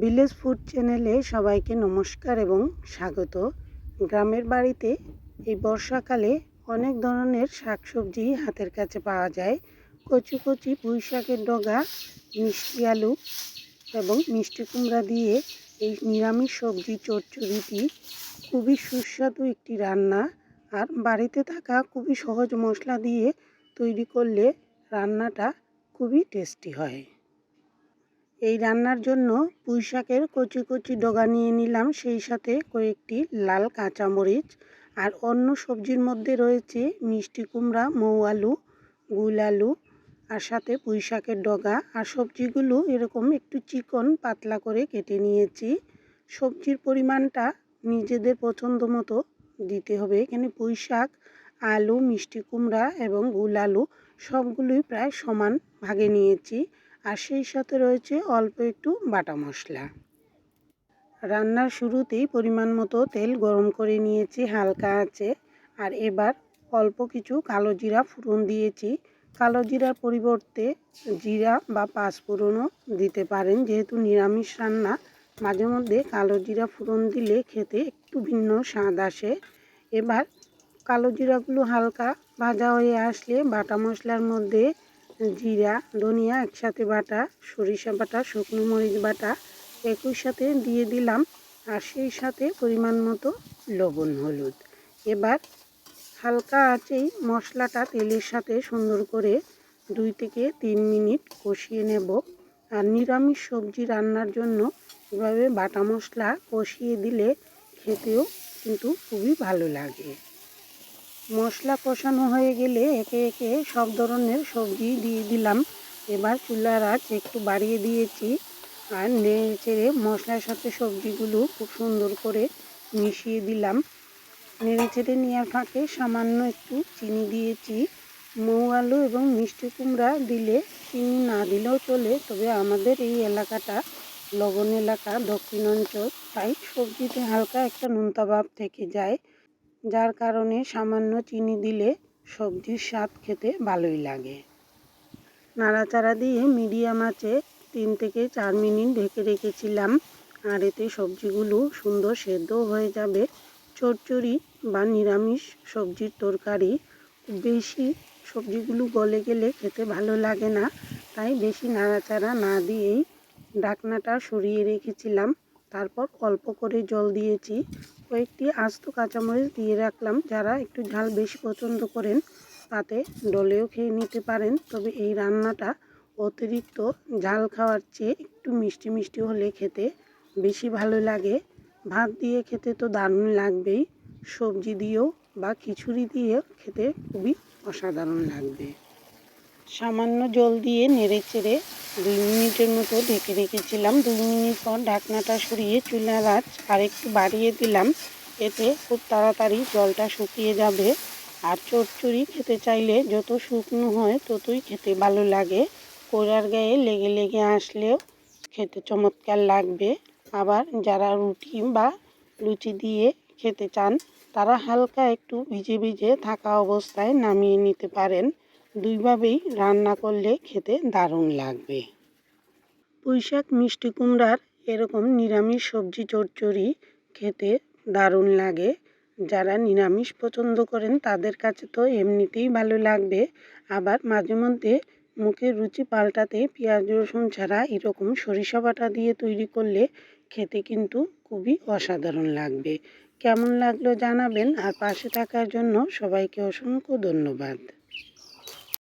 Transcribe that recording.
Village food চ্যানেলে সবাইকে নমস্কার এবং স্বাগত। গ্রামের বাড়িতে এই বর্ষাকালে অনেক ধরনের শাকসবজি হাতের কাছে পাওয়া যায়। কচি কচি পুঁই শাকের ডগা, মিষ্টি আলু এবং মিষ্টি কুমড়া দিয়ে এই নিরামিষ সবজি, চচ্চড়িটি খুবই সুস্বাদু একটি রান্না। আর বাড়িতে থাকা খুবই সহজ মশলা দিয়ে তৈরি করলে রান্নাটা খুবই টেস্টি হয়। এই রান্নার জন্য পুঁই শাকের কচি কচি ডগা নিয়ে নিলাম, সেই সাথে কয়েকটি লাল কাঁচামরিচ আর অন্য সবজির মধ্যে রয়েছে মিষ্টি কুমড়া, মৌ আলু, গুল আলু আর সাথে পুঁই শাকের ডগা। আর সবজিগুলো এরকম একটু চিকন পাতলা করে কেটে নিয়েছি। সবজির পরিমাণটা নিজেদের পছন্দ মতো দিতে হবে। এখানে পুঁই শাক আলু, মিষ্টি কুমড়া এবং গুল আলু সবগুলোই প্রায় সমান ভাগে নিয়েছি। আর সেই সাথে রয়েছে অল্প একটু বাটা মশলা। রান্নার শুরুতেই পরিমাণ মতো তেল গরম করে নিয়েছি, হালকা আছে। আর এবার অল্প কিছু কালো জিরা ফুটন দিয়েছি। কালো জিরার পরিবর্তে জিরা বা পাঁচফোড়নও দিতে পারেন, যেহেতু নিরামিষ রান্না। মাঝে মধ্যে কালো জিরা ফুটন দিলে খেতে একটু ভিন্ন স্বাদ আসে। এবার কালো জিরাগুলো হালকা ভাজা হয়ে আসলে বাটা মশলার মধ্যে জিরা, ধনিয়া, একসাথে বাটা, সরিষা বাটা, শুকনো মরিচ বাটা, একই সাথে দিয়ে দিলাম আর সেই সাথে পরিমাণ মতো লবণ, হলুদ। এবার হালকা আঁচেই মশলাটা তেলের সাথে সুন্দর করে দুই থেকে তিন মিনিট কষিয়ে নেব আর নিরামিষ সবজি রান্নার জন্য এভাবে বাটা মশলা কষিয়ে দিলে খেতেও কিন্তু খুবই ভালো লাগে। মশলা কষানো হয়ে গেলে একে একে সব ধরনের সবজি দিয়ে দিলাম। এবার চুলার আঁচ একটু বাড়িয়ে দিয়েছি আর নেড়ে চেড়ে মশলার সাথে সবজিগুলো খুব সুন্দর করে মিশিয়ে দিলাম। নেড়ে চেড়ে নেওয়ার ফাঁকে সামান্য একটু চিনি দিয়েছি। মৌ আলু এবং মিষ্টি কুমড়া দিলে চিনি না দিলেও চলে, তবে আমাদের এই এলাকাটা লবণ এলাকা, দক্ষিণ অঞ্চল, তাই সবজিতে হালকা একটা নুনতা ভাব থেকে যায়। যার কারণে সামান্য চিনি দিলে সবজির স্বাদ খেতে ভালোই লাগে। নাড়াচাড়া দিয়ে মিডিয়াম আঁচে তিন থেকে চার মিনিট ঢেকে রেখেছিলাম, আর এতে সবজিগুলো সুন্দর সেদ্ধ হয়ে যাবে। চচ্চড়ি বা নিরামিষ সবজির তরকারি বেশি সবজিগুলো গলে গেলে খেতে ভালো লাগে না, তাই বেশি নাড়াচাড়া না দিয়েই ঢাকনাটা সরিয়ে রেখেছিলাম। তারপর অল্প করে জল দিয়েছি। কয়েকটি আস্ত কাঁচামরিচ দিয়ে রাখলাম। যারা একটু ঝাল বেশি পছন্দ করেন, তাতে ডলেও খেয়ে নিতে পারেন। তবে এই রান্নাটা অতিরিক্ত ঝাল খাওয়ার চেয়ে একটু মিষ্টি মিষ্টি হলে খেতে বেশি ভালো লাগে। ভাত দিয়ে খেতে তো দারুণ লাগবেই। সবজি দিয়েও বা খিচুড়ি দিয়েও খেতে খুবই অসাধারণ লাগবে। সামান্য জল দিয়ে নেড়ে চেড়ে দুই মিনিটের মতো ঢেকে রেখেছিলাম। দুই মিনিট পর ঢাকনাটা সরিয়ে চুলার আঁচ আরেকটু বাড়িয়ে দিলাম। এতে খুব তাড়াতাড়ি জলটা শুকিয়ে যাবে। আর চচ্চড়ি খেতে চাইলে যত শুকনো হয় ততই খেতে ভালো লাগে। কোড়ার গায়ে লেগে লেগে আসলেও খেতে চমৎকার লাগবে। আবার যারা রুটি বা লুচি দিয়ে খেতে চান, তারা হালকা একটু ভিজে ভিজে থাকা অবস্থায় নামিয়ে নিতে পারেন। দুইভাবেই রান্না করলে খেতে দারুণ লাগবে। পুঁইশাক, মিষ্টি কুমড়ার এরকম নিরামিষ সবজি চচ্চড়ি খেতে দারুণ লাগে। যারা নিরামিষ পছন্দ করেন তাদের কাছে তো এমনিতেই ভালো লাগবে। আবার মাঝে মধ্যে মুখের রুচি পাল্টাতে পেঁয়াজ, রসুন ছাড়া এরকম সরিষা বাটা দিয়ে তৈরি করলে খেতে কিন্তু খুবই অসাধারণ লাগবে। কেমন লাগল জানাবেন আর পাশে থাকার জন্য সবাইকে অসংখ্য ধন্যবাদ।